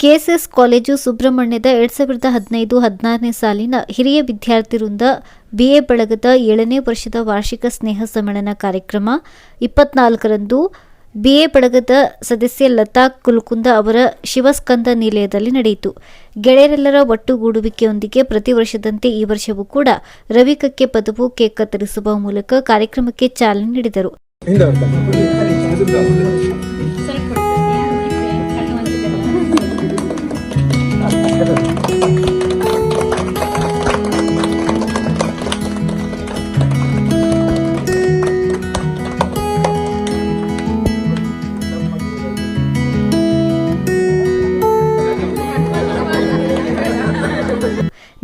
KSS college ಸುಬ್ರಹ್ಮಣ್ಯದ ಎರಡ್ ಸಾವಿರದ ಹದಿನೈದು ಹದಿನಾರನೇ ಸಾಲಿನ ಹಿರಿಯ ವಿದ್ಯಾರ್ಥಿ ವೃಂದ ಬಿಎ ಬಳಗದ ಏಳನೇ ವರ್ಷದ ವಾರ್ಷಿಕ ಸ್ನೇಹ ಸಮ್ಮೇಳನ ಕಾರ್ಯಕ್ರಮ ಇಪ್ಪತ್ನಾಲ್ಕರಂದು ಬಿಎ ಬಳಗದ ಸದಸ್ಯೆ ಲತಾ ಕುಲ್ಕುಂದ ಅವರ ಶಿವಸ್ಕಂದ ನಿಲಯದಲ್ಲಿ ನಡೆಯಿತು. ಗೆಳೆಯರೆಲ್ಲರ ಒಟ್ಟುಗೂಡುವಿಕೆಯೊಂದಿಗೆ ಪ್ರತಿ ವರ್ಷದಂತೆ ಈ ವರ್ಷವೂ ಕೂಡ ರವಿಕಕ್ಕೆ ಪದವು ಕೇಕ್ ಕತ್ತರಿಸುವ ಮೂಲಕ ಕಾರ್ಯಕ್ರಮಕ್ಕೆ ಚಾಲನೆ ನೀಡಿದರು.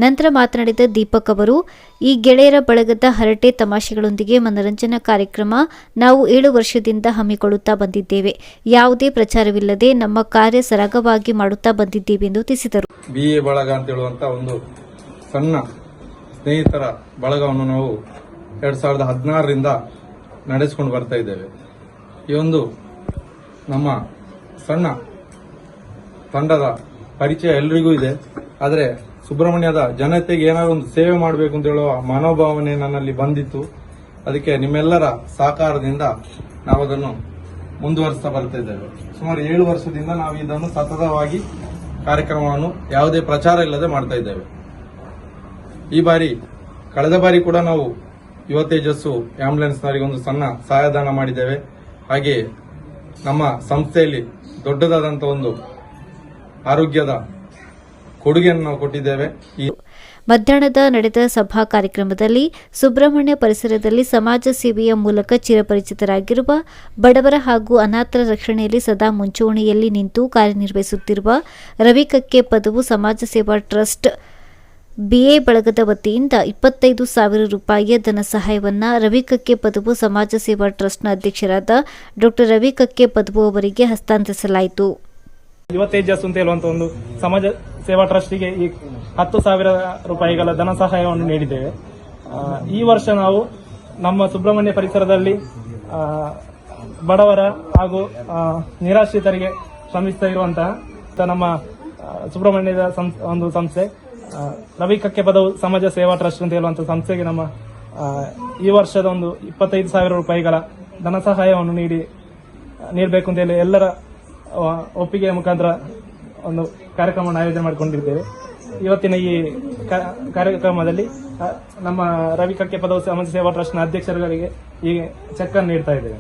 ನಂತರ ಮಾತನಾಡಿದ ದೀಪಕ್ ಅವರು, ಈ ಗೆಳೆಯರ ಬಳಗದ ಹರಟೆ ತಮಾಷೆಗಳೊಂದಿಗೆ ಮನರಂಜನಾ ಕಾರ್ಯಕ್ರಮ ನಾವು ಏಳು ವರ್ಷದಿಂದ ಹಮ್ಮಿಕೊಳ್ಳುತ್ತಾ ಬಂದಿದ್ದೇವೆ. ಯಾವುದೇ ಪ್ರಚಾರವಿಲ್ಲದೆ ನಮ್ಮ ಕಾರ್ಯ ಸರಾಗವಾಗಿ ಮಾಡುತ್ತಾ ಬಂದಿದ್ದೇವೆ ಎಂದು ತಿಳಿಸಿದರು. ಬಿ ಎ ಬಳಗ ಅಂತ ಹೇಳುವಂತ ಒಂದು ಸಣ್ಣ ಸ್ನೇಹಿತರ ಬಳಗವನ್ನು ನಾವು ಎರಡ್ ಸಾವಿರದ ಹದಿನಾರರಿಂದ ನಡೆಸಿಕೊಂಡು ಬರ್ತಾ ಇದ್ದೇವೆ. ಈ ಒಂದು ನಮ್ಮ ಸಣ್ಣ ತಂಡದ ಪರಿಚಯ ಎಲ್ರಿಗೂ ಇದೆ. ಆದರೆ ಸುಬ್ರಹ್ಮಣ್ಯದ ಜನತೆಗೆ ಏನಾದ್ರು ಒಂದು ಸೇವೆ ಮಾಡಬೇಕು ಅಂತ ಹೇಳುವ ಮನೋಭಾವನೆ ನನ್ನಲ್ಲಿ ಬಂದಿತ್ತು. ಅದಕ್ಕೆ ನಿಮ್ಮೆಲ್ಲರ ಸಹಕಾರದಿಂದ ನಾವು ಅದನ್ನು ಮುಂದುವರಿಸ್ತಾ ಬರ್ತಾ ಇದ್ದೇವೆ. ಸುಮಾರು ಏಳು ವರ್ಷದಿಂದ ನಾವು ಇದನ್ನು ಸತತವಾಗಿ ಕಾರ್ಯಕ್ರಮವನ್ನು ಯಾವುದೇ ಪ್ರಚಾರ ಇಲ್ಲದೆ ಮಾಡ್ತಾ ಇದ್ದೇವೆ. ಈ ಬಾರಿ, ಕಳೆದ ಬಾರಿ ಕೂಡ ನಾವು ಯುವ ತೇಜಸ್ಸು ಆಂಬ್ಯುಲೆನ್ಸ್ನವರಿಗೆ ಒಂದು ಸಣ್ಣ ಸಹಾಯದಾನ ಮಾಡಿದ್ದೇವೆ. ಹಾಗೆಯೇ ನಮ್ಮ ಸಂಸ್ಥೆಯಲ್ಲಿ ದೊಡ್ಡದಾದಂಥ ಒಂದು ಆರೋಗ್ಯದ ಕೊಡುಗೆಯನ್ನು ಕೊಟ್ಟಿದ್ದೇವೆ. ಮಧ್ಯಾಹ್ನದ ನಡೆದ ಸಭಾ ಕಾರ್ಯಕ್ರಮದಲ್ಲಿ ಸುಬ್ರಹ್ಮಣ್ಯ ಪರಿಸರದಲ್ಲಿ ಸಮಾಜ ಸೇವೆಯ ಮೂಲಕ ಚಿರಪರಿಚಿತರಾಗಿರುವ ಬಡವರ ಹಾಗೂ ಅನಾಥರ ರಕ್ಷಣೆಯಲ್ಲಿ ಸದಾ ಮುಂಚೂಣಿಯಲ್ಲಿ ನಿಂತು ಕಾರ್ಯನಿರ್ವಹಿಸುತ್ತಿರುವ ರವಿ ಕಕ್ಕೆ ಪದವು ಸಮಾಜ ಸೇವಾ ಟ್ರಸ್ಟ್ ಬಿಎ ಬಳಗದ ವತಿಯಿಂದ ಇಪ್ಪತ್ತೈದು ಸಾವಿರ ರೂಪಾಯಿಯ ಧನ ಸಹಾಯವನ್ನು ರವಿ ಕಕ್ಕೆ ಪದವು ಸಮಾಜ ಸೇವಾ ಟ್ರಸ್ಟ್ನ ಅಧ್ಯಕ್ಷರಾದ ಡಾಕ್ಟರ್ ರವಿ ಕಕ್ಕೆ ಪದವು ಅವರಿಗೆ ಹಸ್ತಾಂತರಿಸಲಾಯಿತು. ಯುವ ತೇಜಸ್ ಅಂತ ಹೇಳುವಂತ ಒಂದು ಸಮಾಜ ಸೇವಾ ಟ್ರಸ್ಟಿಗೆ ಈ ಹತ್ತು ಸಾವಿರ ರೂಪಾಯಿಗಳ ಧನ ಸಹಾಯವನ್ನು ನೀಡಿದ್ದೇವೆ. ಈ ವರ್ಷ ನಾವು ನಮ್ಮ ಸುಬ್ರಹ್ಮಣ್ಯ ಪರಿಸರದಲ್ಲಿ ಬಡವರ ಹಾಗೂ ನಿರಾಶ್ರಿತರಿಗೆ ಶ್ರಮಿಸ್ತಾ ಇರುವಂತಹ ನಮ್ಮ ಸುಬ್ರಹ್ಮಣ್ಯದ ಒಂದು ಸಂಸ್ಥೆ ರವಿ ಕಕ್ಕೆ ಪದವು ಸಮಾಜ ಸೇವಾ ಟ್ರಸ್ಟ್ ಅಂತ ಹೇಳುವಂತಹ ಸಂಸ್ಥೆಗೆ ನಮ್ಮ ಈ ವರ್ಷದ ಒಂದು ಇಪ್ಪತ್ತೈದು ಸಾವಿರ ರೂಪಾಯಿಗಳ ಧನ ಸಹಾಯವನ್ನು ನೀಡಿ ನೀಡಬೇಕು ಅಂತ ಹೇಳಿ ಎಲ್ಲರ ಒಪ್ಪಿಗೆಯ ಮುಖಾಂತರ ಒಂದು ಕಾರ್ಯಕ್ರಮವನ್ನು ಆಯೋಜನೆ ಮಾಡಿಕೊಂಡಿದ್ದೇವೆ. ಇವತ್ತಿನ ಈ ಕಾರ್ಯಕ್ರಮದಲ್ಲಿ ನಮ್ಮ ರವಿ ಕಕ್ಕೆ ಪದವು ಸಮಾಜ ಸೇವಾ ಟ್ರಸ್ಟ್ನ ಅಧ್ಯಕ್ಷರುಗಳಿಗೆ ಈ ಚೆಕ್ ಅನ್ನು ನೀಡ್ತಾ ಇದ್ದೇವೆ.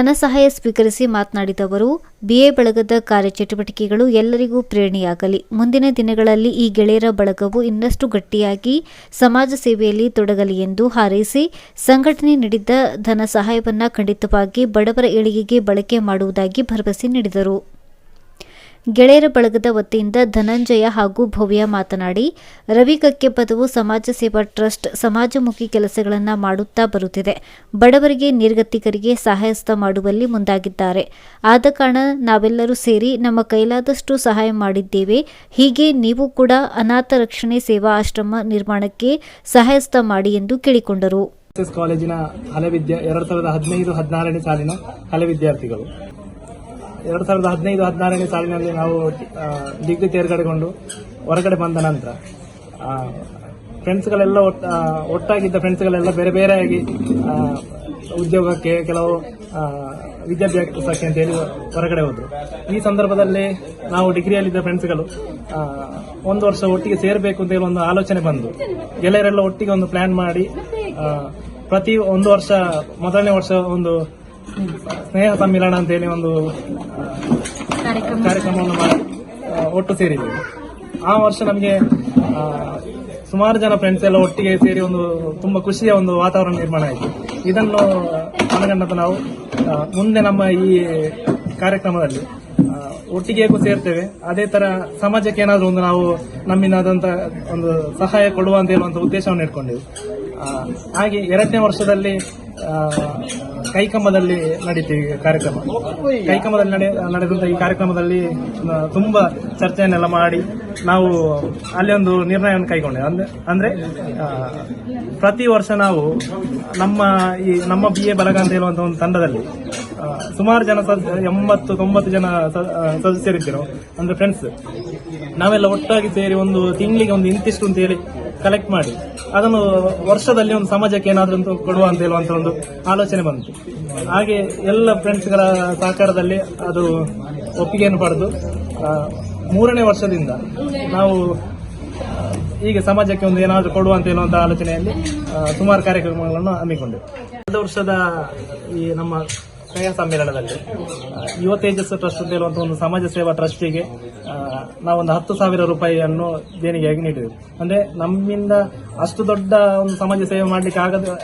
ಧನ ಸಹಾಯ ಸ್ವೀಕರಿಸಿ ಮಾತನಾಡಿದ ಅವರು, ಬಿಎ ಬಳಗದ ಕಾರ್ಯಚಟುವಟಿಕೆಗಳು ಎಲ್ಲರಿಗೂ ಪ್ರೇರಣೆಯಾಗಲಿ. ಮುಂದಿನ ದಿನಗಳಲ್ಲಿ ಈ ಗೆಳೆಯರ ಬಳಗವು ಇನ್ನಷ್ಟು ಗಟ್ಟಿಯಾಗಿ ಸಮಾಜ ಸೇವೆಯಲ್ಲಿ ತೊಡಗಲಿ ಎಂದು ಹಾರೈಸಿ, ಸಂಘಟನೆ ನೀಡಿದ್ದ ಧನ ಸಹಾಯವನ್ನು ಖಂಡಿತವಾಗಿ ಬಡವರ ಏಳಿಗೆಗೆ ಬಳಕೆ ಮಾಡುವುದಾಗಿ ಭರವಸೆ ನೀಡಿದರು. ಗೆಳೆಯರ ಬಳಗದ ವತಿಯಿಂದ ಧನಂಜಯ ಹಾಗೂ ಭವ್ಯ ಮಾತನಾಡಿ ರವಿ ಕಕ್ಕೆ ಪದವು ಸಮಾಜ ಸೇವಾ ಟ್ರಸ್ಟ್, ಸಮಾಜಮುಖಿ ಕೆಲಸಗಳನ್ನು ಮಾಡುತ್ತಾ ಬರುತ್ತಿದೆ. ಬಡವರಿಗೆ, ನಿರ್ಗತಿಕರಿಗೆ ಸಹಾಯಸ್ತ ಮಾಡುವಲ್ಲಿ ಮುಂದಾಗಿದ್ದಾರೆ. ಆದ ಕಾರಣ ನಾವೆಲ್ಲರೂ ಸೇರಿ ನಮ್ಮ ಕೈಲಾದಷ್ಟು ಸಹಾಯ ಮಾಡಿದ್ದೇವೆ. ಹೀಗೆ ನೀವು ಕೂಡ ಅನಾಥ ರಕ್ಷಣೆ ಸೇವಾ ಆಶ್ರಮ ನಿರ್ಮಾಣಕ್ಕೆ ಸಹಾಯಸ್ತ ಮಾಡಿ ಎಂದು ಕೇಳಿಕೊಂಡರು. ಕಾಲೇಜಿನ ಹಳೆ ವಿದ್ಯಾ ಎರಡ್ ಸಾವಿರದ ಹದಿನೈದು, ಹದಿನಾರನೇ ಸಾಲಿನ ಹಳೆ ವಿದ್ಯಾರ್ಥಿಗಳು ಎರಡ್ ಸಾವಿರದ ಹದಿನೈದು, ಹದಿನಾರನೇ ಸಾಲಿನಲ್ಲಿ ನಾವು ಡಿಗ್ರಿ ತೇರ್ಗಡೆಗೊಂಡು ಹೊರಗಡೆ ಬಂದ ನಂತರ ಫ್ರೆಂಡ್ಸ್ಗಳೆಲ್ಲ ಒಟ್ಟ ಒಟ್ಟಾಗಿದ್ದ ಫ್ರೆಂಡ್ಸ್ಗಳೆಲ್ಲ ಬೇರೆ ಬೇರೆಯಾಗಿ ಉದ್ಯೋಗಕ್ಕೆ ಕೆಲವು ವಿದ್ಯಾಭ್ಯಾಸಕ್ಕೆ ಅಂತ ಹೇಳಿ ಹೊರಗಡೆ ಹೋದರು. ಈ ಸಂದರ್ಭದಲ್ಲಿ ನಾವು ಡಿಗ್ರಿಯಲ್ಲಿದ್ದ ಫ್ರೆಂಡ್ಸ್ಗಳು ಒಂದು ವರ್ಷ ಒಟ್ಟಿಗೆ ಸೇರಬೇಕು ಅಂತ ಹೇಳಿ ಒಂದು ಆಲೋಚನೆ ಬಂದು, ಗೆಳೆಯರೆಲ್ಲ ಒಟ್ಟಿಗೆ ಒಂದು ಪ್ಲ್ಯಾನ್ ಮಾಡಿ ಪ್ರತಿ ಒಂದು ವರ್ಷ, ಮೊದಲನೇ ವರ್ಷ ಒಂದು ಸ್ನೇಹ ಸಮ್ಮಿಲನ ಅಂತ ಹೇಳಿ ಒಂದು ಕಾರ್ಯಕ್ರಮವನ್ನು ಮಾಡಿ ಒಟ್ಟು ಸೇರಿದ್ದೇವೆ. ಆ ವರ್ಷ ನಮಗೆ ಸುಮಾರು ಜನ ಫ್ರೆಂಡ್ಸ್ ಎಲ್ಲ ಒಟ್ಟಿಗೆ ಸೇರಿ ಒಂದು ತುಂಬ ಖುಷಿಯ ಒಂದು ವಾತಾವರಣ ನಿರ್ಮಾಣ ಆಯಿತು. ಇದನ್ನು ಮನಗಂಡಂತ ನಾವು ಮುಂದೆ ನಮ್ಮ ಈ ಕಾರ್ಯಕ್ರಮದಲ್ಲಿ ಒಟ್ಟಿಗೆಗೂ ಒಟ್ಟಿಗೆ ಸೇರ್ತೇವೆ. ಅದೇ ತರ ಸಮಾಜಕ್ಕೆ ಏನಾದರೂ ಒಂದು ನಾವು ನಮ್ಮಿಂದಾದಂತ ಒಂದು ಸಹಾಯ ಕೊಡುವ ಅಂತ ಹೇಳುವಂತ ಉದ್ದೇಶವನ್ನು ಇಟ್ಕೊಂಡೆವು. ಹಾಗೆ ಎರಡನೇ ವರ್ಷದಲ್ಲಿ ಕೈಕಂಬದಲ್ಲಿ ನಡೀತು ಈ ಕಾರ್ಯಕ್ರಮ. ಕೈಕಂಬದಲ್ಲಿ ನಡೆ, ನಡೆದಂತ ಈ ಕಾರ್ಯಕ್ರಮದಲ್ಲಿ ತುಂಬ ಚರ್ಚೆಯನ್ನೆಲ್ಲ ಮಾಡಿ ನಾವು ಅಲ್ಲಿ ಒಂದು ನಿರ್ಣಯವನ್ನು ಕೈಗೊಂಡೆ. ಅಂದ್ರೆ ಅಂದ್ರೆ ಪ್ರತಿ ವರ್ಷ ನಾವು ನಮ್ಮ ಈ, ನಮ್ಮ ಬಿ ಎ ಬಲಗ ಅಂತ ಒಂದು ತಂಡದಲ್ಲಿ ಸುಮಾರು ಜನ ಎಂಬತ್ತು, ತೊಂಬತ್ತು ಜನ ಸದಸ್ಯರಿದ್ದರು. ಅಂದ್ರೆ ಫ್ರೆಂಡ್ಸ್ ನಾವೆಲ್ಲ ಒಟ್ಟಾಗಿ ಸೇರಿ ಒಂದು ತಿಂಗಳಿಗೆ ಒಂದು ಇಂತಿಷ್ಟು ಅಂತ ಹೇಳಿ ಕಲೆಕ್ಟ್ ಮಾಡಿ. ಅದನ್ನು ವರ್ಷದಲ್ಲಿ ಒಂದು ಸಮಾಜಕ್ಕೆ ಏನಾದರೂ ಒಂದು ಕೊಡುವ ಅಂತ ಹೇಳುವಂತ ಒಂದು ಆಲೋಚನೆ ಬಂತು. ಹಾಗೆ ಎಲ್ಲ ಫ್ರೆಂಡ್ಸ್ಗಳ ಸಹಕಾರದಲ್ಲಿ ಅದು ಒಪ್ಪಿಗೆಯನ್ನು ಪಡೆದು ಮೂರನೇ ವರ್ಷದಿಂದ ನಾವು ಈಗ ಸಮಾಜಕ್ಕೆ ಒಂದು ಏನಾದರೂ ಕೊಡುವ ಅಂತ ಹೇಳುವಂತ ಆಲೋಚನೆಯಲ್ಲಿ ಸುಮಾರು ಕಾರ್ಯಕ್ರಮಗಳನ್ನು ಹಮ್ಮಿಕೊಂಡೆವು. ಕಳೆದ ವರ್ಷದ ಈ ನಮ್ಮ ಸ್ನೇಹ ಸಮ್ಮೇಳನದಲ್ಲಿ. ಯುವ ತೇಜಸ್ಸು ಟ್ರಸ್ಟ್ ಅಂತ ಹೇಳುವಂತಹ ಒಂದು ಸಮಾಜ ಸೇವಾ ಟ್ರಸ್ಟಿಗೆ ನಾವೊಂದು ಹತ್ತು ಸಾವಿರ ರೂಪಾಯಿಯನ್ನು ದೇಣಿಗೆಯಾಗಿ ನೀಡಿದೆವು. ಅಂದ್ರೆ ನಮ್ಮಿಂದ ಅಷ್ಟು ದೊಡ್ಡ ಒಂದು ಸಮಾಜ ಸೇವೆ ಮಾಡ್ಲಿಕ್ಕೆ ಆಗದ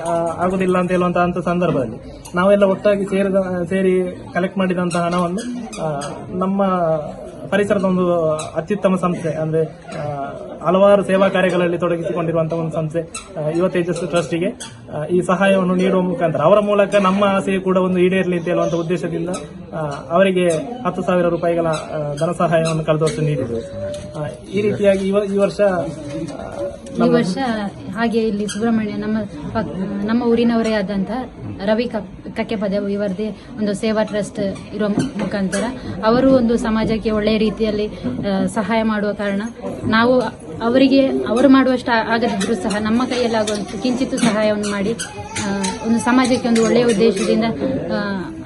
ಆಗುದಿಲ್ಲ ಅಂತ ಹೇಳುವಂತಹ ಅಂತ ಸಂದರ್ಭದಲ್ಲಿ ನಾವೆಲ್ಲ ಒಟ್ಟಾಗಿ ಸೇರಿದ, ಸೇರಿ ಕಲೆಕ್ಟ್ ಮಾಡಿದಂತಹ ಹಣವನ್ನು ನಮ್ಮ ಪರಿಸರದ ಒಂದು ಅತ್ಯುತ್ತಮ ಸಂಸ್ಥೆ, ಅಂದ್ರೆ ಹಲವಾರು ಸೇವಾ ಕಾರ್ಯಗಳಲ್ಲಿ ತೊಡಗಿಸಿಕೊಂಡಿರುವಂತಹ ಒಂದು ಸಂಸ್ಥೆ ಯುವ ತೇಜಸ್ ಟ್ರಸ್ಟಿಗೆ ಈ ಸಹಾಯವನ್ನು ನೀಡುವ ಮುಖಾಂತರ. ಅವರ ಮೂಲಕ ನಮ್ಮ ಆಸೆ ಕೂಡ ಒಂದು ಈಡೇರಲಿ ಅಂತ ಹೇಳುವಂತಹ ಉದ್ದೇಶದಿಂದ ಅವರಿಗೆ ಹತ್ತು ಸಾವಿರ ರೂಪಾಯಿಗಳ ಧನ ಸಹಾಯವನ್ನು ಕಳೆದ ವರ್ಷ ಈ ರೀತಿಯಾಗಿ ಈ ವರ್ಷ ಈ ವರ್ಷ ಹಾಗೆ ಇಲ್ಲಿ ಸುಬ್ರಹ್ಮಣ್ಯ ನಮ್ಮ ನಮ್ಮ ಊರಿನವರೇ ಆದಂತಹ ರವಿ ಕಕ್ಕೆ ಕಕ್ಕೆಪದ ಇವರದೇ ಒಂದು ಸೇವಾ ಟ್ರಸ್ಟ್ ಇರುವ ಮುಖಾಂತರ ಅವರು ಒಂದು ಸಮಾಜಕ್ಕೆ ಒಳ್ಳೆಯ ರೀತಿಯಲ್ಲಿ ಸಹಾಯ ಮಾಡುವ ಕಾರಣ ನಾವು ಅವರಿಗೆ ಅವರು ಮಾಡುವಷ್ಟು ಆಗದಿದ್ದರೂ ಆಗದಿದ್ರೂ ಸಹ ನಮ್ಮ ಕೈಯಲ್ಲಾಗುವಂಥ ಕಿಂಚಿತ್ತು ಸಹಾಯವನ್ನು ಮಾಡಿ ಒಂದು ಸಮಾಜಕ್ಕೆ ಒಂದು ಒಳ್ಳೆಯ ಉದ್ದೇಶದಿಂದ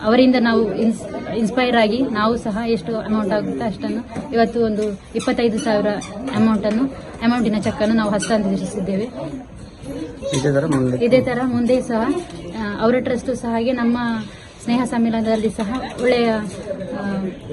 ಅವರಿಂದ ನಾವು ಇನ್ಸ್ ಇನ್ಸ್ಪೈರ್ ಆಗಿ ನಾವು ಸಹ ಎಷ್ಟು ಅಮೌಂಟ್ ಆಗುತ್ತೋ ಅಷ್ಟನ್ನು ಇವತ್ತು ಒಂದು ಇಪ್ಪತ್ತೈದು ಸಾವಿರ ಅಮೌಂಟನ್ನು ಅಮೌಂಟಿನ ಚೆಕ್ಕನ್ನು ನಾವು ಹಸ್ತಾಂತರಿಸಿದ್ದೇವೆ ಇದೇ ತರ ಮುಂದೆ. ಸಹ ಅವರ ಟ್ರಸ್ಟ್ ಸಹ ಹಾಗೆ ನಮ್ಮ ಸ್ನೇಹ ಸಮ್ಮೇಳನದಲ್ಲಿ ಸಹ ಒಳ್ಳೆಯ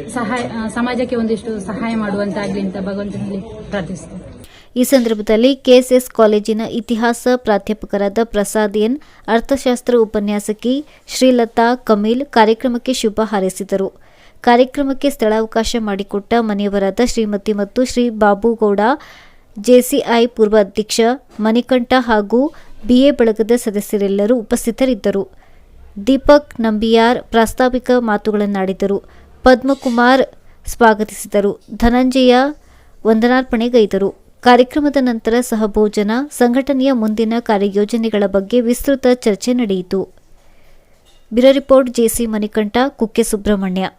ಸಹಾಯ ಸಮಾಜಕ್ಕೆ ಒಂದಿಷ್ಟು ಸಹಾಯ ಮಾಡುವಂತಾಗಲಿ ಅಂತ ಭಗವಂತನಲ್ಲಿ ಪ್ರಾರ್ಥಿಸ್ತೇವೆ ಈ ಸಂದರ್ಭದಲ್ಲಿ ಕೆಎಸ್ಎಸ್ ಕಾಲೇಜಿನ ಇತಿಹಾಸ ಪ್ರಾಧ್ಯಾಪಕರಾದ ಪ್ರಸಾದ್ ಎನ್, ಅರ್ಥಶಾಸ್ತ್ರ ಉಪನ್ಯಾಸಕಿ ಶ್ರೀಲತಾ ಕಮಿಲ್ ಕಾರ್ಯಕ್ರಮಕ್ಕೆ ಶುಭ ಹಾರೈಸಿದರು. ಕಾರ್ಯಕ್ರಮಕ್ಕೆ ಸ್ಥಳಾವಕಾಶ ಮಾಡಿಕೊಟ್ಟ ಮನೆಯವರಾದ ಶ್ರೀಮತಿ ಮತ್ತು ಶ್ರೀ ಬಾಬುಗೌಡ, ಜೆಸಿಐ ಪೂರ್ವ ಅಧ್ಯಕ್ಷ ಮಣಿಕಂಠ ಹಾಗೂ ಬಿಎ ಬಳಗದ ಸದಸ್ಯರೆಲ್ಲರೂ ಉಪಸ್ಥಿತರಿದ್ದರು. ದೀಪಕ್ ನಂಬಿಯಾರ್ ಪ್ರಾಸ್ತಾವಿಕ ಮಾತುಗಳನ್ನಾಡಿದರು. ಪದ್ಮಕುಮಾರ್ ಸ್ವಾಗತಿಸಿದರು. ಧನಂಜಯ ವಂದನಾರ್ಪಣೆಗೈದರು. ಕಾರ್ಯಕ್ರಮದ ನಂತರ ಸಹಭೋಜನ, ಸಂಘಟನೆಯ ಮುಂದಿನ ಕಾರ್ಯಯೋಜನೆಗಳ ಬಗ್ಗೆ ವಿಸ್ತೃತ ಚರ್ಚೆ ನಡೆಯಿತು. ಬಿರ ರಿಪೋರ್ಟ್ ಜೆಸಿ ಮಣಿಕಂಠ, ಕುಕ್ಕೆ ಸುಬ್ರಹ್ಮಣ್ಯ.